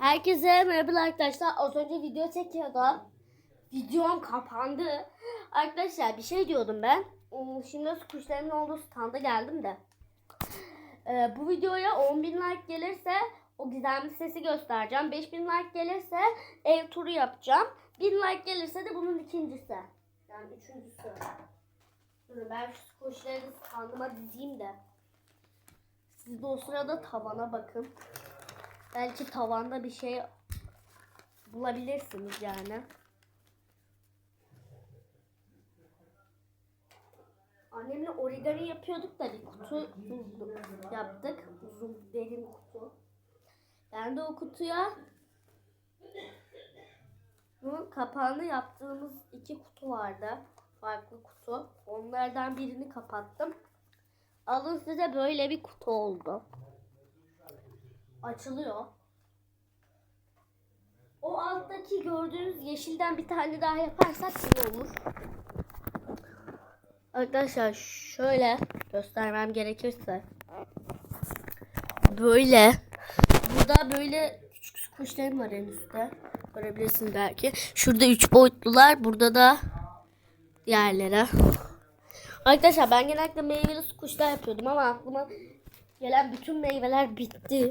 Herkese merhaba arkadaşlar. Az önce video çekiyordum. Videom kapandı. Arkadaşlar bir şey diyordum ben. Hmm, Şimdi kuşların olduğu standa geldim de. Ee, bu videoya 10.000 like gelirse o gizemli sesi göstereceğim. 5000 like gelirse ev turu yapacağım. 1000 like gelirse de bunun ikincisi. Yani üçüncüsü. Durun ben şu kuşları standıma dizeyim de. Siz de o sırada tavana bakın. Belki tavanda bir şey bulabilirsiniz yani. Annemle origami yapıyorduk da bir kutu yaptık. Uzun derin kutu. Ben de o kutuya bunun kapağını yaptığımız iki kutu vardı. Farklı kutu. Onlardan birini kapattım. Alın size böyle bir kutu oldu açılıyor. O alttaki gördüğünüz yeşilden bir tane daha yaparsak iyi olur. Arkadaşlar şöyle göstermem gerekirse. Böyle. Burada böyle küçük kuşlarım var en üstte. Görebilirsiniz belki. Şurada üç boyutlular. Burada da diğerleri. Arkadaşlar ben genellikle meyveli kuşlar yapıyordum ama aklıma gelen bütün meyveler bitti.